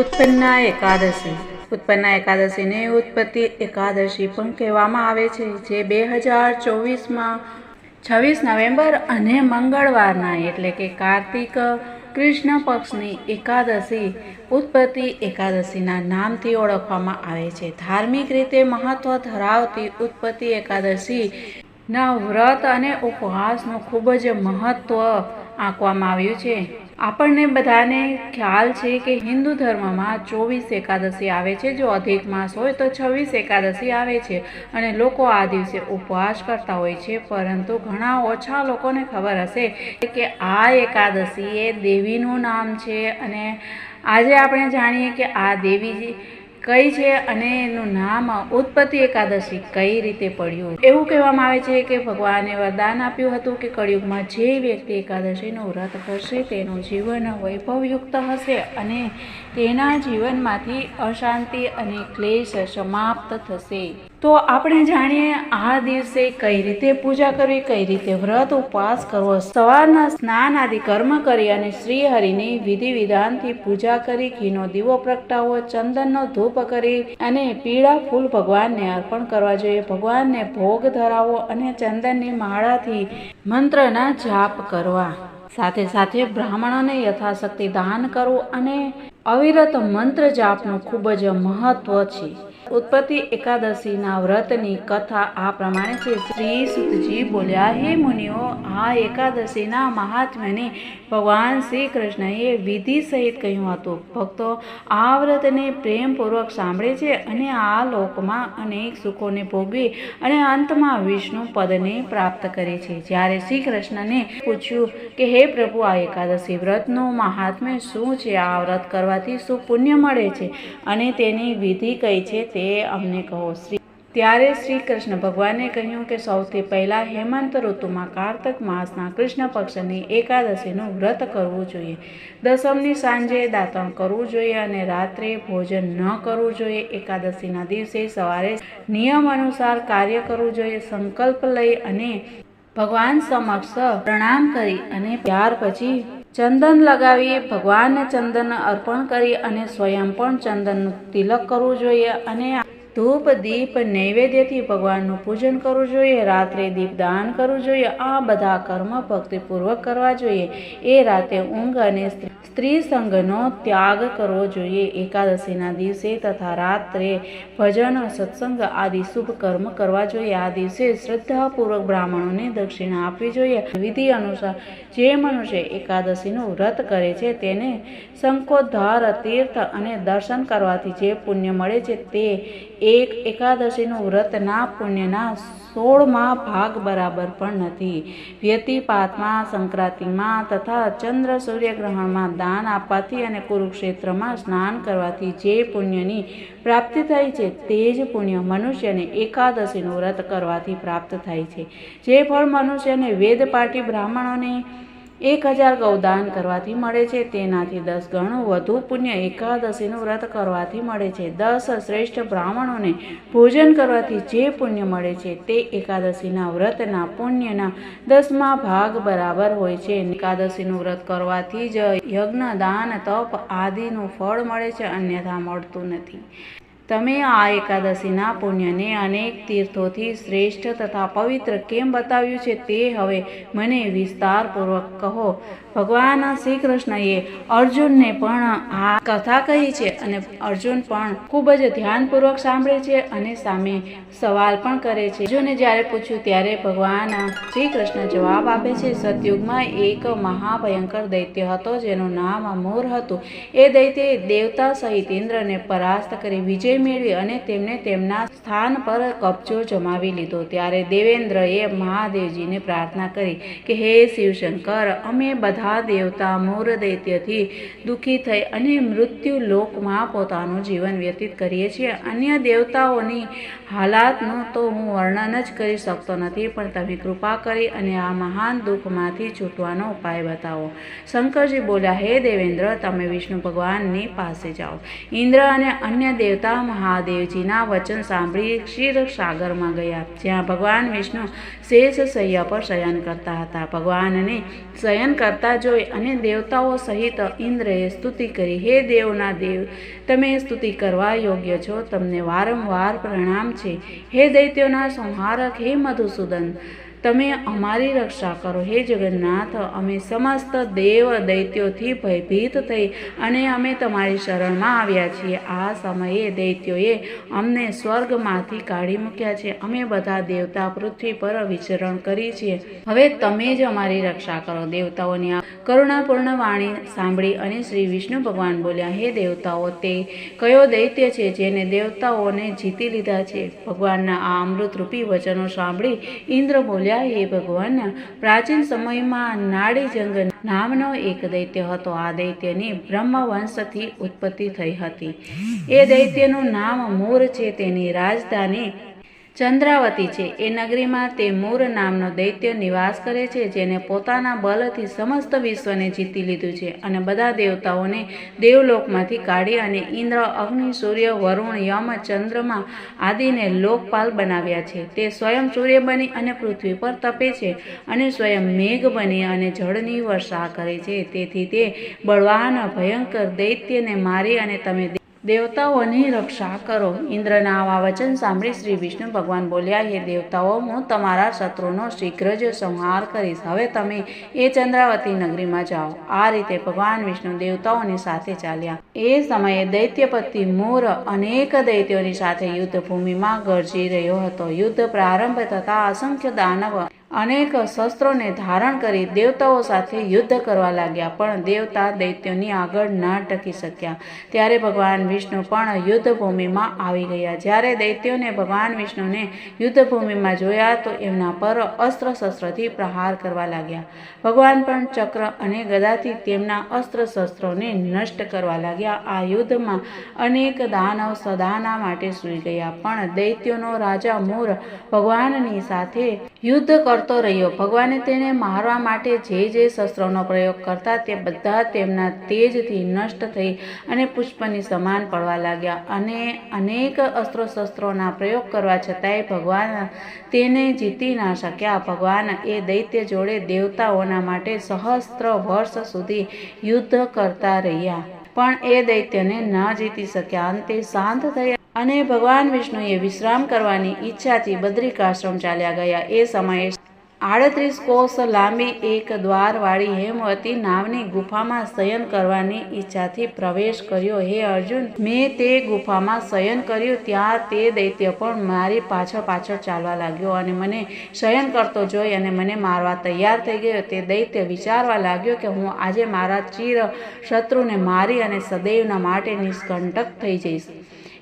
ઉત્પન્ના એકાદશી. ઉત્પન્ના એકાદશીને ઉત્પત્તિ એકાદશી પણ કહેવામાં આવે છે, જે બે હજાર ચોવીસમાં છવ્વીસ નવેમ્બર અને મંગળવારના, એટલે કે કાર્તિક કૃષ્ણ પક્ષની એકાદશી ઉત્પત્તિ એકાદશીના નામથી ઓળખવામાં આવે છે. ધાર્મિક રીતે મહત્વ ધરાવતી ઉત્પત્તિ એકાદશીના વ્રત અને ઉપવાસનું ખૂબ જ મહત્વ આંકવામાં આવ્યું છે. આપણને બધાને ખ્યાલ છે કે હિન્દુ ધર્મમાં ચોવીસ એકાદશી આવે છે. જો અધિક માસ હોય તો છવ્વીસ એકાદશી આવે છે અને લોકો આ દિવસે ઉપવાસ કરતા હોય છે. પરંતુ ઘણા ઓછા લોકોને ખબર હશે કે આ એકાદશી એ દેવીનું નામ છે અને આજે આપણે જાણીએ કે આ દેવી કઈ છે અને એનું નામ ઉત્પત્તિ એકાદશી કઈ રીતે પડ્યું? એવું કહેવામાં આવે છે કે ભગવાને વરદાન આપ્યું હતું કે કળિયુગમાં જે વ્યક્તિ એકાદશીનું વ્રત કરશે તેનું જીવન વૈભવયુક્ત હશે અને તેના જીવનમાંથી અશાંતિ અને ક્લેશ સમાપ્ત થશે. તો આપણે જાણીએ આ દિવસે કઈ રીતે પૂજા કરવી, કઈ રીતે વ્રત ઉપવાસ કરવો. સવારના સ્નાન આદિ કર્મ કરી અને શ્રી હરિની વિધિ વિધાનથી પૂજા કરી, ઘીનો દીવો પ્રગટાવો ચંદનનો ધૂપ કરી અને પીળા ફૂલ ભગવાનને અર્પણ કરવા જોઈએ. ભગવાનને ભોગ ધરાવવો અને ચંદનની માળાથી મંત્રના જાપ કરવા. સાથે સાથે બ્રાહ્મણોને યથાશક્તિ દાન કરવું અને અવિરત મંત્ર જાપનું ખૂબ જ મહત્વ છે. ઉત્પત્તિ એકાદશીના વ્રતની કથા આ પ્રમાણે છે. શ્રી સુતજી બોલ્યા, હે મુનિઓ, આ એકાદશીના મહાત્મ્યને ભગવાન શ્રી કૃષ્ણએ વિધિ સહિત કહ્યું હતું. ભક્તો આ વ્રતને પ્રેમપૂર્વક સાંભળે છે અને આ લોકમાં અનેક સુખોને ભોગવી અને અંતમાં વિષ્ણુ પદને પ્રાપ્ત કરે છે. જ્યારે શ્રી કૃષ્ણને પૂછ્યું કે, હે પ્રભુ, આ એકાદશી વ્રતનું મહાત્મ્ય શું છે? આ વ્રત કરવાથી શું પુણ્ય મળે છે? અને તેની વિધિ કઈ છે તે અમને કહો, શ્રી. ત્યારે શ્રી કૃષ્ણ ભગવાને કહ્યું કે સૌથી પહેલાં હેમંત ઋતુમાં કાર્તક માસના કૃષ્ણ પક્ષની એકાદશીનું વ્રત કરવું જોઈએ. દસમની સાંજે દાંતણ કરવું જોઈએ અને રાત્રે ભોજન ન કરવું જોઈએ. એકાદશીના દિવસે સવારે નિયમ અનુસાર કાર્ય કરવું જોઈએ, સંકલ્પ લઈ અને ભગવાન સમક્ષ પ્રણામ કરી અને ત્યાર પછી ચંદન લગાવી ભગવાનને ચંદન અર્પણ કરી અને સ્વયં પણ ચંદનનું તિલક કરવું જોઈએ અને ધૂપ, દીપ, નૈવેદ્યથી ભગવાનનું પૂજન કરવું જોઈએ, રાત્રે દીપદાન કરવું જોઈએ, આ બધા કર્મ ભક્તિપૂર્વક કરવા જોઈએ. એ રાતે ઊંઘ અને સ્ત્રી સંઘનો ત્યાગ કરવો જોઈએ. એકાદશીના દિવસે તથા રાત્રે ભજન, સત્સંગ આદિ શુભ કર્મ કરવા જોઈએ. આ દિવસે શ્રદ્ધાપૂર્વક બ્રાહ્મણોને દક્ષિણા આપવી જોઈએ. વિધિ અનુસાર જે મનુષ્ય એકાદશીનું વ્રત કરે છે, તેને સંકોધાર તીર્થ અને દર્શન કરવાથી જે પુણ્ય મળે છે, તે એક એકાદશીનું વ્રતના પુણ્યના સોળમાં ભાગ બરાબર પણ નથી. વ્યતિપાતમાં, સંક્રાંતિમાં તથા ચંદ્ર સૂર્યગ્રહણમાં દાન આપવાથી અને કુરુક્ષેત્રમાં સ્નાન કરવાથી જે પુણ્યની પ્રાપ્તિ થાય છે, તે જ પુણ્ય મનુષ્યને એકાદશીનું વ્રત કરવાથી પ્રાપ્ત થાય છે. જે ફળ મનુષ્યને વેદપાઠી બ્રાહ્મણોને એક હજાર ગૌદાન કરવાથી મળે છે, તેનાથી દસ ગણું વધુ પુણ્ય એકાદશીનું વ્રત કરવાથી મળે છે. દસ શ્રેષ્ઠ બ્રાહ્મણોને ભોજન કરવાથી જે પુણ્ય મળે છે, તે એકાદશીના વ્રતના પુણ્યના દસમા ભાગ બરાબર હોય છે. એકાદશીનું વ્રત કરવાથી જ યજ્ઞ, દાન, તપ આદિનું ફળ મળે છે, અન્યથા મળતું નથી. તમે આ એકાદશીના પુણ્યને અનેક તીર્થોથી શ્રેષ્ઠ તથા પવિત્ર કેમ બતાવ્યું છે તે હવે મને વિસ્તારપૂર્વક કહો. ભગવાન શ્રી કૃષ્ણએ અર્જુનને પણ આ કથા કહી છે અને અર્જુન પણ ખૂબ જ ધ્યાનપૂર્વક સાંભળે છે અને સામે સવાલ પણ કરે છે. અર્જુને જ્યારે પૂછ્યું ત્યારે ભગવાન શ્રી કૃષ્ણ જવાબ આપે છે, સતયુગમાં એક મહાભયંકર દૈત્ય હતો જેનું નામ મોર હતું. એ દૈત્યએ દેવતા સહિત ઇન્દ્રને પરાસ્ત કરી વિજય મેળવી અને તેમને તેમના સ્થાન પર કબજો જમાવી લીધો. ત્યારે દેવેન્દ્રએ મહાદેવજીને પ્રાર્થના કરી કે, હે શિવશંકર, અમે બધા દેવતા મોર દુઃખી થઈ અને મૃત્યુ લોકમાં પોતાનું જીવન વ્યતીત કરીએ છીએ. અન્ય દેવતાઓની હાલાતનું તો હું વર્ણન જ કરી શકતો નથી, પણ તમે કૃપા કરી અને આ મહાન દુઃખમાંથી છૂટવાનો ઉપાય બતાવો. શંકરજી બોલ્યા, હે દેવેન્દ્ર, તમે વિષ્ણુ ભગવાનની પાસે જાઓ. ઇન્દ્ર અને અન્ય દેવતા મહાદેવજીના વચન સાંભળી ક્ષીરસાગરમાં ગયા. જ્યાં ભગવાન વિષ્ણુ શેષ શૈયા પર શયન કરતા હતા. ભગવાનને શયન કરતા જોઈ અને દેવતાઓ સહિત ઇન્દ્રએ સ્તુતિ કરી, હે દેવના દેવ, તમે સ્તુતિ કરવા યોગ્ય છો. તમને વારંવાર પ્રણામ છે. હે દૈત્યોના સંહારક, હે મધુસૂદન તમે અમારી રક્ષા કરો. હે જગન્નાથ, અમે સમસ્ત દેવ દૈત્યોથી ભયભીત થઈ અને અમે તમારી શરણમાં આવ્યા છીએ. આ સમયે દૈત્યોએ અમને સ્વર્ગમાંથી કાઢી મૂક્યા છે. અમે બધા દેવતા પૃથ્વી પર વિચરણ કરી છીએ. હવે તમે જ અમારી રક્ષા કરો. દેવતાઓની આ કરુણાપૂર્ણ વાણી સાંભળી અને શ્રી વિષ્ણુ ભગવાન બોલ્યા, હે દેવતાઓ, તે કયો દૈત્ય છે જેને દેવતાઓને જીતી લીધા છે? ભગવાનના આ અમૃતરૂપી વચનો સાંભળી ઇન્દ્ર બોલ્યા બોલ્યા હે ભગવાન, પ્રાચીન સમયમાં નાડીજંગ નામનો એક દૈત્ય હતો. આ દૈત્યની બ્રહ્મવંશથી ઉત્પત્તિ થઈ હતી. એ દૈત્યનું નામ મોર છે. તેની રાજધાની ચંદ્રાવતી છે. એ નગરીમાં તે મૂર નામનો દૈત્ય નિવાસ કરે છે, જેને પોતાના બલથી સમસ્ત વિશ્વને જીતી લીધું છે અને બધા દેવતાઓને દેવલોકમાંથી કાઢી અને ઇન્દ્ર, અગ્નિ, સૂર્ય, વરુણ, યમ, ચંદ્રમા આદિને લોકપાલ બનાવ્યા છે. તે સ્વયં સૂર્ય બની અને પૃથ્વી પર તપે છે અને સ્વયં મેઘ બની અને જળની વર્ષા કરે છે. તેથી તે બળવાન, ભયંકર દૈત્યને મારી અને તમે દેવતાઓની રક્ષા કરો. ઇન્દ્રના આવા વચન સાંભળી શ્રી વિષ્ણુ ભગવાન બોલ્યા, હે દેવતાઓ, હું તમારા શત્રુનો શીઘ્ર જ સંહાર કરીશ. હવે તમે એ ચંદ્રાવતી નગરીમાં જાઓ. આ રીતે ભગવાન વિષ્ણુ દેવતાઓની સાથે ચાલ્યા. એ સમયે દૈત્યપતિ મોર અનેક દૈત્યોની સાથે યુદ્ધ ભૂમિમાં ગરજી રહ્યો હતો. યુદ્ધ પ્રારંભ થતાં અસંખ્ય દાનવ અનેક શસ્ત્રોને ધારણ કરી દેવતાઓ સાથે યુદ્ધ કરવા લાગ્યા, પણ દેવતા દૈત્યોની આગળ ના ટકી શક્યા. ત્યારે ભગવાન વિષ્ણુ પણ યુદ્ધભૂમિમાં આવી ગયા. જ્યારે દૈત્યોને ભગવાન વિષ્ણુને યુદ્ધભૂમિમાં જોયા, તો એમના પર અસ્ત્ર શસ્ત્રથી પ્રહાર કરવા લાગ્યા. ભગવાન પણ ચક્ર અને ગદાથી તેમના અસ્ત્ર શસ્ત્રોને નષ્ટ કરવા લાગ્યા. આ યુદ્ધમાં અનેક દાનવ સદાના માટે સૂઈ ગયા, પણ દૈત્યોનો રાજા મૂર ભગવાનની સાથે યુદ્ધ કરતો રહ્યો. ભગવાને તેને મારવા માટે જે જે શસ્ત્રોનો પ્રયોગ કરતા તે બધા તેમના તેજથી નષ્ટ થઈ અને પુષ્પની સમાન પડવા લાગ્યા. અને અનેક અસ્ત્રો શસ્ત્રોના પ્રયોગ કરવા છતાંય ભગવાન તેને જીતી ના શક્યા. ભગવાન એ દૈત્ય જોડે દેવતાઓના માટે સહસ્ત્ર વર્ષ સુધી યુદ્ધ કરતા રહ્યા. પણ એ દૈત્યને ન જીતી શક્યા. અંતે શાંત થયા અને ભગવાન વિષ્ણુએ વિશ્રામ કરવાની ઈચ્છાથી બદ્રિકાશ્રમ ચાલ્યા ગયા. એ સમયે આડત્રીસ કોષ લાંબી એક દ્વારવાળી હેમવતી નામની ગુફામાં શયન કરવાની ઈચ્છાથી પ્રવેશ કર્યો. હે અર્જુન, મેં તે ગુફામાં શયન કર્યું, ત્યાં તે દૈત્ય પણ મારી પાછળ પાછળ ચાલવા લાગ્યો અને મને શયન કરતો જોઈ અને મને મારવા તૈયાર થઈ ગયો. તે દૈત્ય વિચારવા લાગ્યો કે હું આજે મારા ચિર શત્રુને મારી અને સદૈવના માટે નિષ્કંટક થઈ જઈશ.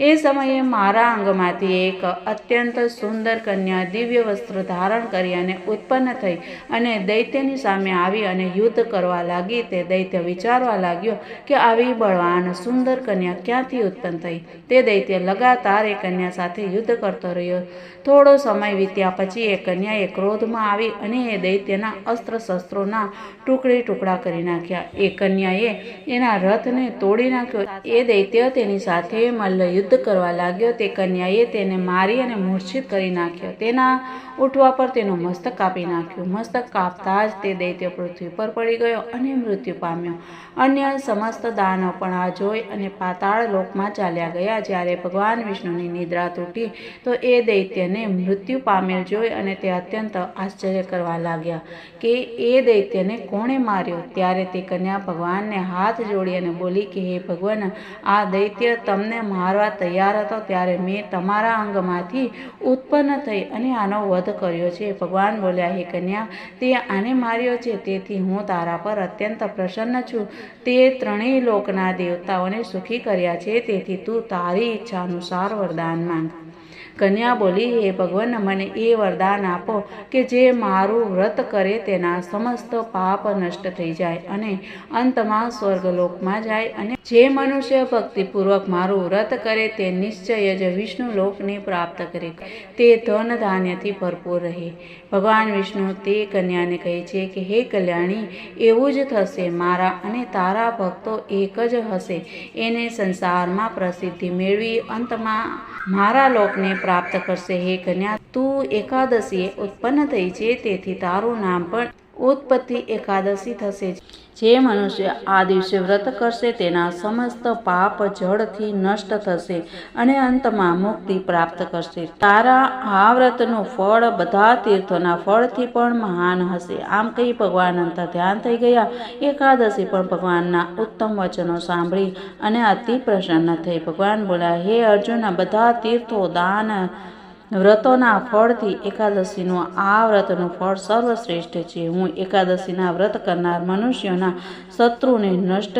એ સમયે મારા અંગમાંથી એક અત્યંત સુંદર કન્યા દિવ્ય વસ્ત્ર ધારણ કરી અને ઉત્પન્ન થઈ અને દૈત્યની સામે આવી અને યુદ્ધ કરવા લાગી. તે દૈત્ય વિચારવા લાગ્યો કે આવી બળવાન, સુંદર કન્યા ક્યાંથી ઉત્પન્ન થઈ? તે દૈત્ય લગાતાર એ કન્યા સાથે યુદ્ધ કરતો રહ્યો. થોડો સમય વીત્યા પછી એ કન્યાએ ક્રોધમાં આવી અને એ દૈત્યના અસ્ત્ર શસ્ત્રોના ટુકડી ટુકડા કરી નાખ્યા. એ કન્યાએ એના રથને તોડી નાખ્યો. એ દૈત્ય તેની સાથે મલ્લ યુદ્ધ કરવા લાગ્યો તે કન્યાએ તેને મારી અને મૂર્છિત કરી નાખ્યો. તેના ઉઠવા પર તેનું મસ્તક કાપી નાખ્યું. મસ્તક કાપતા જ તે દૈત્ય પૃથ્વી પર પડી ગયો અને મૃત્યુ પામ્યો. અન્ય સમસ્ત દાનવ પણ આ જોઈ અને પાતાળ લોકમાં ચાલ્યા ગયા. જ્યારે ભગવાન વિષ્ણુની નિદ્રા તૂટી, તો એ દૈત્યને મૃત્યુ પામેલ જોઈ અને તે અત્યંત આશ્ચર્ય કરવા લાગ્યા કે એ દૈત્યને કોણે માર્યો? ત્યારે તે કન્યા ભગવાનને હાથ જોડી અને બોલી કે, હે ભગવાન, આ દૈત્ય તમને મારવા તૈયાર હતો ત્યારે મેં તમારા અંગમાંથી ઉત્પન્ન થઈ અને આનો વધ કર્યો છે. ભગવાન બોલ્યા, હે કન્યા, તે આને માર્યો છે. તેથી હું તારા પર અત્યંત પ્રસન્ન છું. તે ત્રણેય લોકના દેવતાઓને સુખી કર્યા છે. તેથી તું તારી ઈચ્છા અનુસાર વરદાન માંગ. કન્યા બોલી, હે ભગવાન, મને એ વરદાન આપો કે જે મારું વ્રત કરે તેના સમસ્ત પાપ નષ્ટ થઈ જાય અને અંતમાં સ્વર્ગલોકમાં જાય અને જે મનુષ્ય ભક્તિપૂર્વક મારું વ્રત કરે તે નિશ્ચય જ વિષ્ણુ લોકને પ્રાપ્ત કરે. તે ધન ધાન્યથી ભરપૂર રહે. ભગવાન વિષ્ણુ તે કન્યાને કહે છે કે, હે કલ્યાણી, એવું જ થશે. મારા અને તારા ભક્તો એક જ હશે. એને સંસારમાં પ્રસિદ્ધિ મેળવી અંતમાં મારા લોકને પ્રાપ્ત કરશે. હે કન્યા, તું એકાદશીએ ઉત્પન્ન થઈ છે. તેથી તારું નામ પણ ઉત્પત્તિ એકાદશી થશે જે મનુષ્ય આ દિવસે વ્રત કરશે, તેના સમસ્ત પાપ જળથી નષ્ટ થશે અને અંતમાં મુક્તિ પ્રાપ્ત કરશે. તારા આ વ્રતનું ફળ બધા તીર્થોના ફળથી પણ મહાન હશે. આમ કહી ભગવાન અંતર ધ્યાન થઈ ગયા. એકાદશી પણ ભગવાનના ઉત્તમ વચનો સાંભળી અને અતિ પ્રસન્ન થઈ. ભગવાન બોલ્યા, હે અર્જુન બધા તીર્થો દાન વ્રતોના ફળથી એકાદશીનું આ વ્રતનું ફળ સર્વશ્રેષ્ઠ છે. હું એકાદશીના વ્રત કરનાર મનુષ્યોના શત્રુને નષ્ટ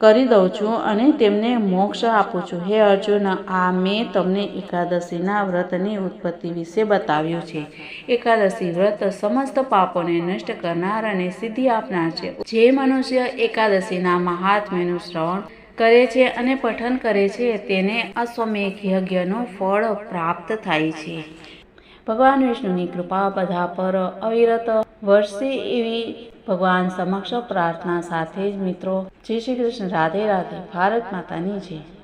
કરી દઉં છું અને તેમને મોક્ષ આપું છું. હે અર્જુન, આ મેં તમને એકાદશીના વ્રતની ઉત્પત્તિ વિશે બતાવ્યું છે. એકાદશી વ્રત સમસ્ત પાપોને નષ્ટ કરનાર અને સિદ્ધિ આપનાર છે. જે મનુષ્ય એકાદશીના મહાત્મ્યનું શ્રવણ કરે છે અને પઠન કરે છે, તેને અશ્વમેઘ યજ્ઞનું ફળ પ્રાપ્ત થાય છે. ભગવાન વિષ્ણુની કૃપા બધા પર અવિરત વર્ષે એવી ભગવાન સમક્ષ પ્રાર્થના સાથે જ મિત્રો, જય શ્રી કૃષ્ણ, રાધે રાધે, ભારત માતાની જય.